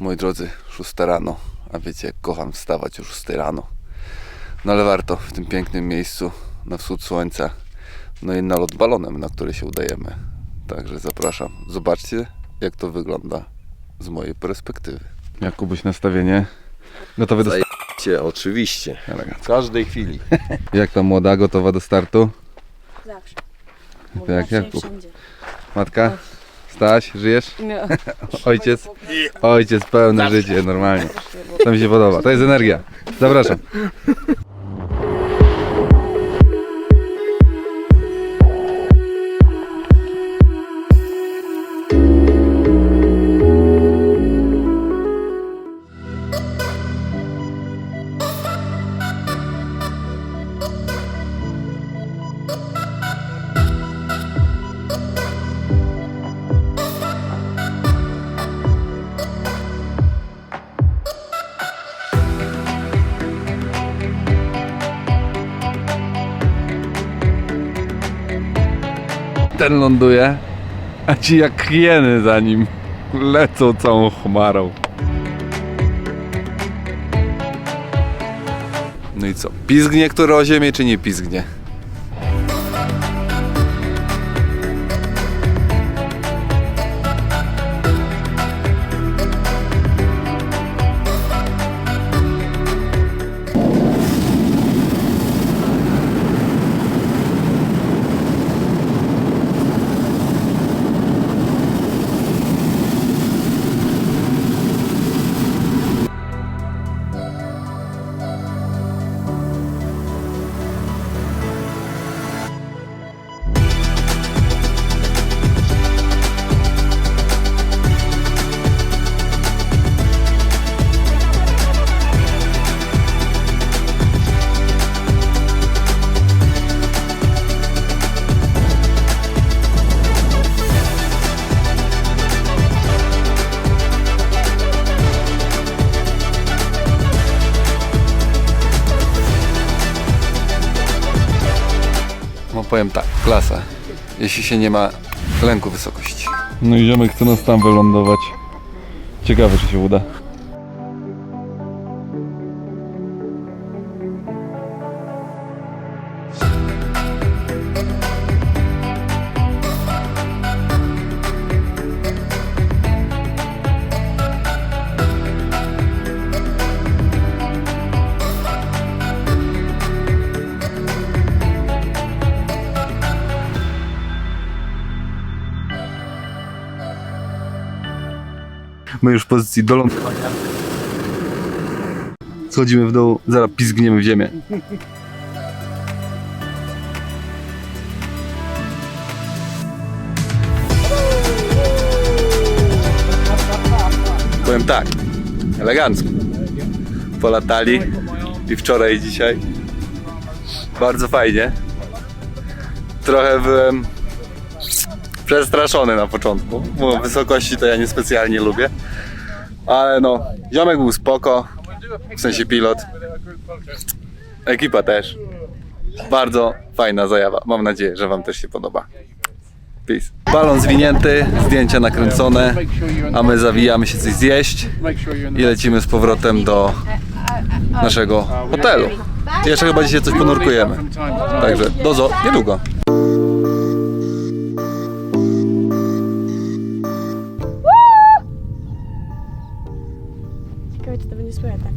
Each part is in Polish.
Moi drodzy, 6 rano, a wiecie jak kocham wstawać o 6 rano. No ale warto w tym pięknym miejscu na wschód słońca. No i na lot balonem, na który się udajemy. Także zapraszam. Zobaczcie jak to wygląda z mojej perspektywy. Jakubuś nastawienie. Gotowy do startu? Cię, oczywiście. W każdej chwili. Jak ta młoda, gotowa do startu? Zawsze. jak Zawsze i Jakub. wszędzie. Matka? Staś, żyjesz? Nie. Ojciec? Ojciec, pełne życie, normalnie. To mi się podoba. To jest energia. Zapraszam. Ten ląduje, a ci jak hieny za nim lecą całą chmarą. No i co? Pizgnie który o ziemię, czy nie pizgnie? Powiem tak, klasa. Jeśli się nie ma lęku wysokości. No i ziomek chce nas tam wylądować. Ciekawe, czy się uda. My już w pozycji do lądowania. Schodzimy w dół, zaraz pizgniemy w ziemię. Powiem tak, elegancko. Polatali i wczoraj i dzisiaj. Bardzo fajnie. Trochę byłem przestraszony na początku, bo wysokości to ja niespecjalnie lubię. Ale no, ziomek był spoko, w sensie pilot. Ekipa też. Bardzo fajna zajawa. Mam nadzieję, że Wam też się podoba. Peace. Balon zwinięty, zdjęcia nakręcone, a my zawijamy się coś zjeść i lecimy z powrotem do naszego hotelu. Jeszcze chyba dzisiaj coś ponurkujemy. Także do zo niedługo. Ciekawe, czy to będzie słychać tak.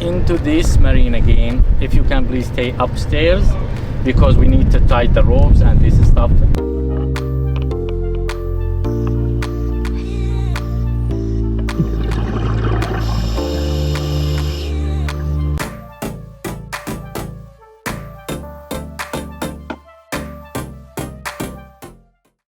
into this marine again. If you can please stay upstairs because we need to tie the ropes and this stuff.